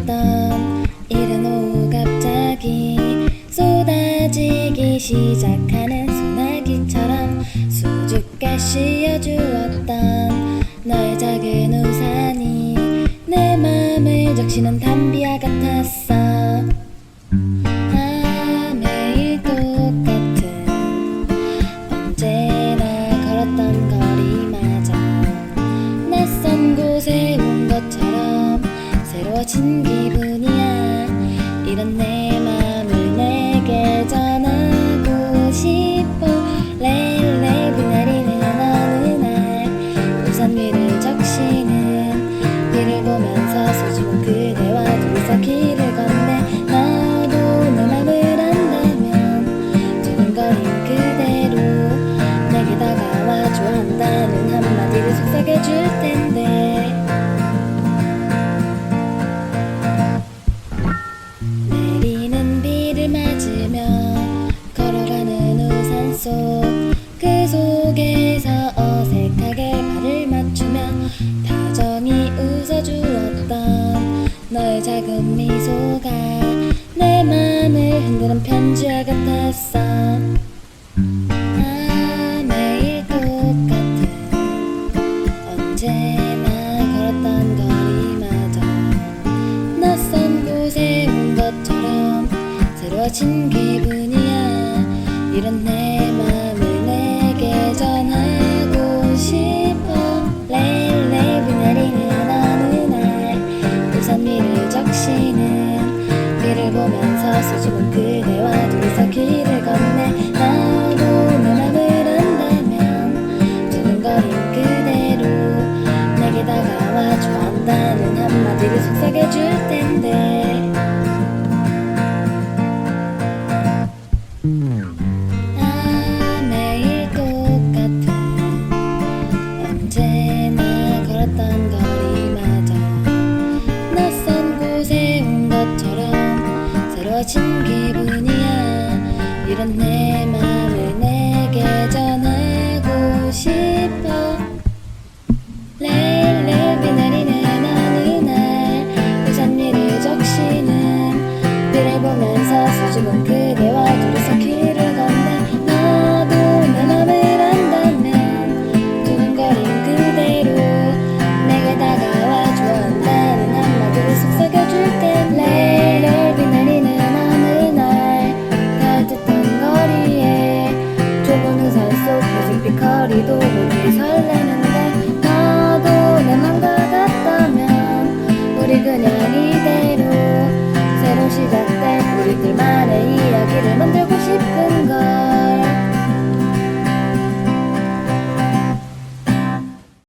있던 이른 오후 갑자기 쏟아지기 시작하는 소나기처럼 수줍게 씌워주었던 너의 작은 우산이 내 맘을 적시는 담비 새로워진 기분이야. 이런 내 맘을 내게 전하고 싶어. 레일레이 비 내리는 어느 날. 우산 위를 적시는 비를 보면서 소중한 그대와 둘이서 길을 건네. 너도 내 맘을 안다면 두근거린 그대로 내게 다가와 좋아한다는 한마디를 속삭여줄 텐데 어색하게 발을 맞추며 다정히 웃어주었던 너의 작은 미소가 내 맘을 흔드는 편지와 같았어 아 매일 똑같은 언제나 걸었던 거리마저 낯선 곳에 온 것처럼 새로워진 기분이야. 이런 내 적시는 비를 보면서 소중한 그대와 둘이서 길을 건네. 너도 내 맘을 안다면 두근거린 그대로 내게 다가와 좋아한다는 한마디를 속삭여 줄 텐데. 아 기분이야. 이런 내 맘을 내게 전하고 싶어. 레일레일 비 내리는 어느 날 우산 위를 적시는 비를 보면서 소중한 그대와 둘이서 거리도 모두 설레는데 너도 내 맘과 같다면 우리 그냥 이대로 새로 시작된 우리들만의 이야기를 만들고 싶은 걸